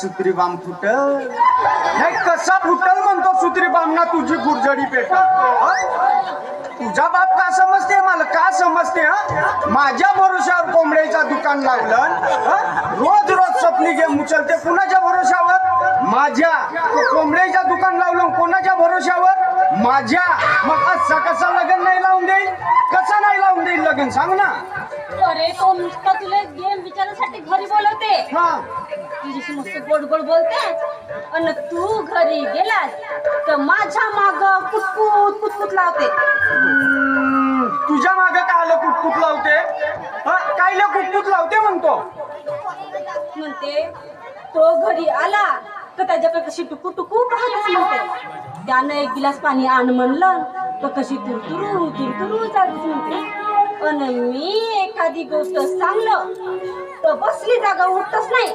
सुत्री balm फुटल. नाही कसा फुटल म्हणतो सुत्री बाम ना तुझी गुरजडी पेटल. तुझा बाप का समजते? मला का समजते हा? माझ्या भरोशावर कोंबड्याचं दुकान लावलं हं? रोज रोज सपनी गेम उचलते कुणाच्या भरोशावर माझ्या. कोंबड्याच्या दुकान लावलं कोणाच्या भरोशावर माझ्या. मग असा कसा लग्न नाही लावून देईल? कसा नाही लावून देईल लग्न? सांग ना. अरे तो नुसता तुला गेम विचारासाठी घरी बोलवते. तुझ्याशी मस्त गोड गोड बोलते आणि तू घरी गेलास तर माझ्या माग कुटकुट कुटकुट लावते. तुझ्या मागे काय आलं कुटकुट लावते? कायला कुटकुट लावते म्हणतो? म्हणते तो घरी आला तर त्याच्याकडे कशी टुकू टुकू पाहतच म्हणते. त्यानं एक गिलास पाणी आण म्हणलं तर कशी तुरतुरू तुरतुरू जातच म्हणते. आणि मी एखादी गोष्ट सांगलं बसली जागा उठतच नाही.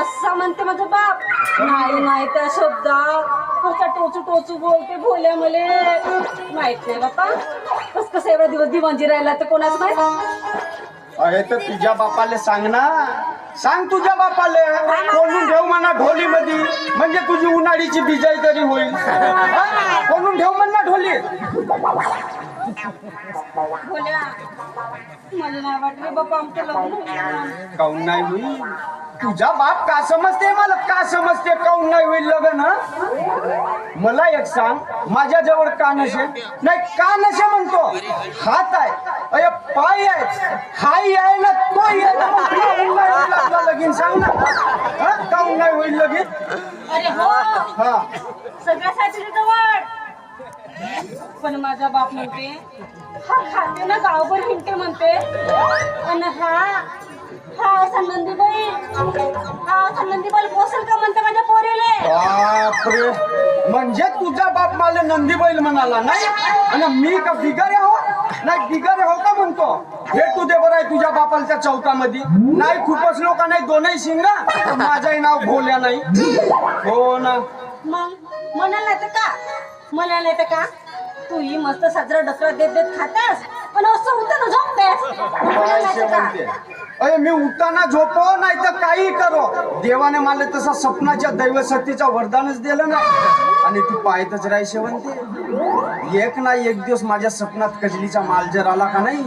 असं म्हणते माझा बाप. नाही नाही त्या शब्दात असा टोचू टोचू बोलते भोल्या मले. माहीत नाही बापा कस कसं एवढा दिवस दिवांजी राहिला तर कोणाच माहीत? अरे तर तुझ्या बापाले सांग ना. सांग तुझ्या बापाले. कोणून ठेव म्हणा ढोली मध्ये म्हणजे तुझी उन्हाळीची बिजाई तरी होईल. हा? कोणून ठेव म्हण ढोली भोल्या मला नाही वाटले बापा आमचं लग्न होईल. काऊन नाही होईल तुझा बाप का समजते मला? का समजते काऊन नाही होईल लग्न? हं? मला एक सांग माझ्या जवळ का नशे? नाही का नशे म्हणतो? हात आहे. अय पाय आहे. हाय आहे ना तो आहे ना. मग काहून नाही होईल आपलं लगीन? सांग ना. हं? काहून नाही होईल लगीन? अरे हो. हा. सगळ्यासाठी जवळ पण माझा बाप म्हणते हा खाते ना गावभर हिंडते म्हणते. आणि हा हा असा नंदीबाई हा असा नंदीबाई पोसल का म्हणते माझ्या पोरीले? बापरे. म्हणजे तुझा बाप मला नंदी बैल म्हणाला नाही? आणि मी का बिगारे हो? नाही बिगारे हो का म्हणतो? भेटू दे बरं आहे तुझ्या बापाला त्या चौकामध्ये. नाही खूपच लोक नाही दोनही शिंगा. तर माझंही नाव भोल्या नाही. हो ना. मग म्हणाल नाही तर का? म्हणाल नाही तर का? तू ही मस्त साजरा डकरा देत देत खातास. पण असं होतं ना झोपतेस. का? अरे मी उठताना झोपो नाही तर काही करो. देवाने मला तसा स्वप्नाच्या दैवशक्तीचा वरदानच दिलं ना. आणि ती पाहतच राही शेवंती. एक ना एक दिवस माझ्या स्वप्नात कजलीचा माल जर आला का नाही?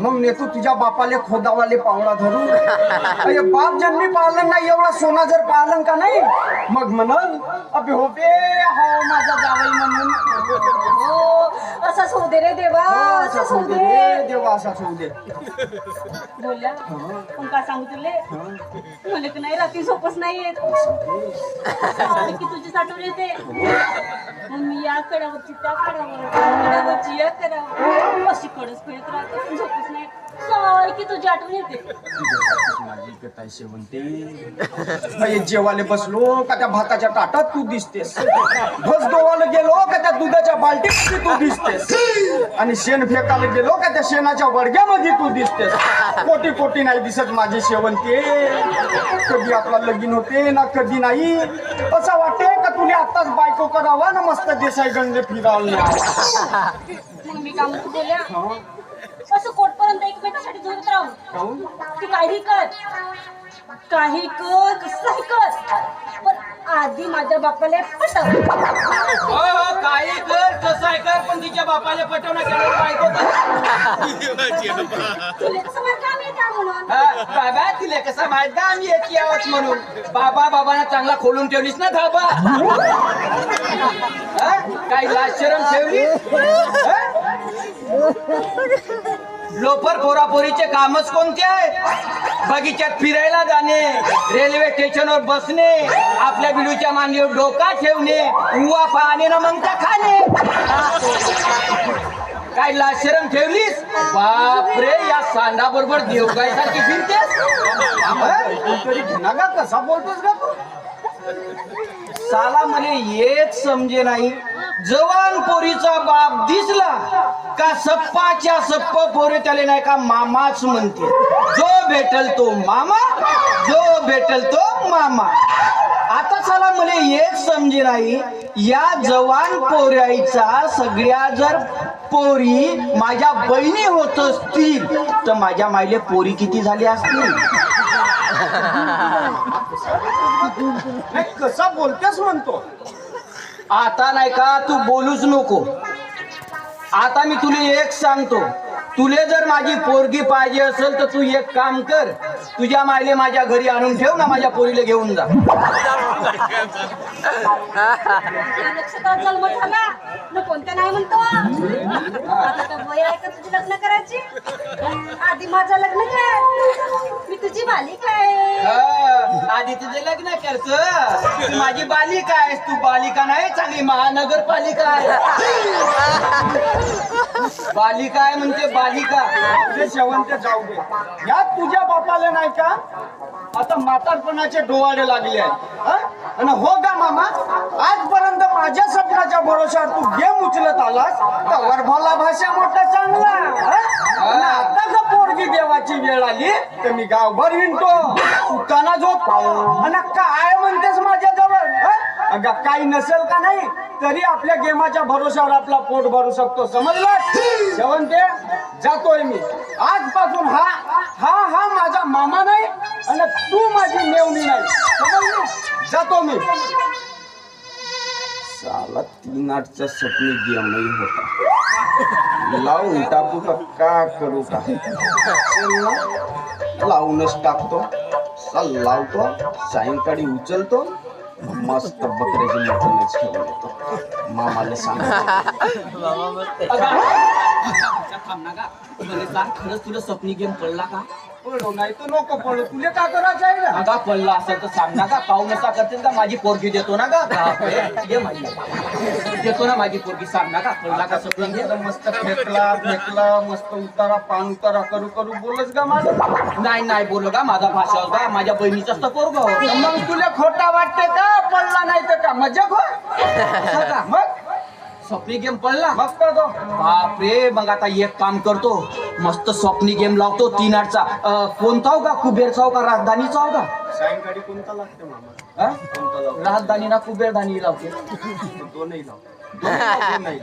मग नेतो तुझ्या बापाले खोदावाले पावडा धरून अरे बाप जन्मी पालन नाही एवढा सोना जर पालन का नाही? मग म्हणल अबे होपे हो माझा जावई म्हणून. हो असाच होऊ दे रे देवा हो, असाच होऊ दे रे, देवा असाच होऊ दे. बोलल्या पण काय सांगू तुले? मला की नाही रात्री झोपच नाही येत. की तुझी साठवण येते. मग मी या कडावरची त्या कडावर कडावरची या कडावर. अशी कडस फिरत राहते झोपच नाही सारखी तुझी आठवण येते. माझी कथाय शेवंते. अय, जेवाले बसलो का त्या भाताच्या ताटात तू दिसतेस? भस दोवाला गेलो का त्या दुधाच्या बाल्टीत तू दिसतेस? आणि शेण फेकायला गेलो का त्या शेणाच्या वडग्यामध्ये तू दिसतेस? कोटी कोटी नाही दिसत माझी शेवंते. कधी आपला लगीन होते ना कधी नाही. असं वाटते का तुला आताच बायको करावा ना मस्त देसाई गंगे फिरावं मग मी काय म्हणतो बोलल्या असं कोटपर्यंत एकमेकासाठी झोपत राहून काहून? तू काही कर. काही कर कसंही कर. पण आधी माझ्या बापाला पटव. हो हो काही कर कसं आहे कर पण तिच्या बापाला पटवणं केलं बायको. तुला कसं म्हणून? बाबा तिला कसं माहीत का आम्ही एक यावंच म्हणून? बाबा बाबांना चांगला खोलून ठेवलीस ना धाबा? हा? काही लाज शरम ठेवलीस? हा? लोफर पोरापोरीचे कामच कोणते आहे? बगीच्यात फिरायला जाणे रेल्वे स्टेशनवर बसणे आपल्या बिडूच्या मांडीवर डोका ठेवणे उवा पाहणे ना मग खाणे. काय लाशरम ठेवलीस? बापरे या सांडा बरोबर देवगाईसारखी फिरतेस? कसा बोलतोस का तू? साला मला येत समजे नाही. जवान पोरीचा बाप दिसला का सप्पाच्या सप्प पोरी त्याले नाही का मामाच म्हणते. जो भेटल तो मामा जो भेटल तो मामा. आता चला मला एक समजे नाही या जवान पोऱ्याचा सगळ्या जर पोरी माझ्या बहिणी होत असतील तर माझ्या माईले पोरी किती झाली असतील? कसा बोलतेस म्हणतो? आता नाही का तू बोलूच नको. आता मी तुला एक सांगतो. तुले जर माझी पोरगी पाहिजे असेल तर तू एक काम कर. तुझ्या मायले माझ्या घरी आणून ठेव ना माझ्या पोरीला घेऊन जा. जन्म झाला न कोणत्या नाही म्हणतो आता तर वय आहे का तुझी लग्न करायची आधी माझं लग्न कर मी तुझी बालिका आहे हा, आधी तुझे लग्न करतो. तू माझी बालिका आहेस तू बालिका नाही चांगली महानगरपालिका आहे. बालिका आहे म्हणते नाही का? तुझे शेवंत जाऊ दे. यात तुझ्या बापाला नाही का? आता म्हातारपणाचे डोवाडे लागले आहेत. आणि हो का मामा? आजपर्यंत माझ्या स्वप्नाच्या भरोशावर तू गेम उचलत आलास? तर वरभाला भाषा मोठा चांगला? आता का पोरगी देवाची वेळ आली? तर मी गावभर हिंडतो. सुताना झोप आणि काय म्हणतेस माझ्या अगं काही नसेल का नाही तरी आपल्या गेमाच्या भरोशावर आपला पोट भरू शकतो. समजलं? शेवंते जातोय मी. आजपासून हा हा हा माझा मामा नाही आणि तू माझी मेवणी नाही. समजली? जातो मी. साला तीन आठचा स्वप्न गेम नाही होता. लावून टाकू का? का करू का? लावूनच टाकतो. चल लावतो. सायंकाळी उचलतो. मस्त बकऱ्याची मटणच ठेवून येतो. मामाला सांग. खरंच तुला स्वप्नी गेम पडला का? नाही तर नको पळो. तुला का करायचं आहे ना अगा पडला असेल तर सांग. ना का करतील का माझी पोरगी देतो. ना का ये देतो ना माझी पोरगी सांग. ना का पडला का स्वप्नी गेम एकदम मस्त फेकला फेकला मस्त उतारा पान उतारा करू करू बोलच का माझं. नाही नाही बोललो का माझा भाषा होता. माझ्या बहिणीचाच तर पोरग. मग तुला खोटा वाटते का? पडला नाही तर का? मजा खो मग स्वप्नी गेम पडला मग बापरे मग आता एक काम करतो. मस्त स्वप्नी गेम लावतो तीन आठचा. अं, कोणता हो का? कुबेरचा हो का? राजधानीचा हो का? सायंकाळी कोणता लागते मामा? कोणता लावतो? राजधानी ना कुबेरधानी लावते. दोनही लाव. दोन्ही नाही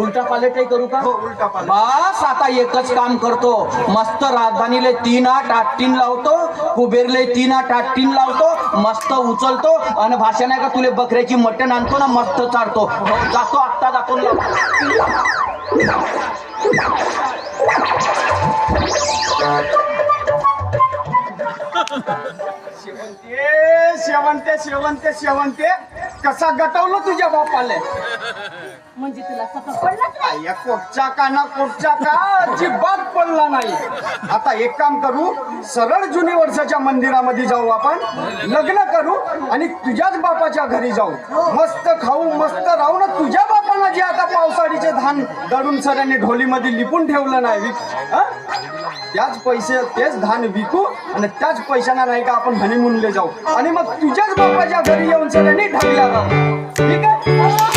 उलटा पालटही करू का? हो उलटा बस आता एकच काम करतो. मस्त राजधानीले तीन आठ आठ तीन लावतो. कुबेरले तीन आठ आठ तीन लावतो. मस्त उचलतो आणि भाषा नाही का तुले बकऱ्याची मटण आणतो ना मस्त चारतो. जातो आत्ता जातो शेवंते शेवंते शेवंते शेवंते. कसा गटवलं तुझ्या बापाले? म्हणजे तुला सफर पडलाच नाही? या कोटचा का ना कोटचा का? अजिबात पडला नाही. आता एक काम करू सरळ जुनी वर्षाच्या मंदिरामध्ये जाऊ आपण लग्न करू आणि तुझ्याच बापाच्या घरी जाऊ. मस्त खाऊ मस्त राहू ना तुझ्या बापानं जे आता पावसाळीचे धान दडून सरांनी ढोलीमध्ये लिपून ठेवलं नाही विक हं? त्याच पैसे तेच धान विकू आणि त्याच पैशांना नाही का आपण हनीमूनले जाऊ. आणि मग तुझ्याच बापाच्या घरी येऊन सरांनी ढगल्या राहू ठीक आहे?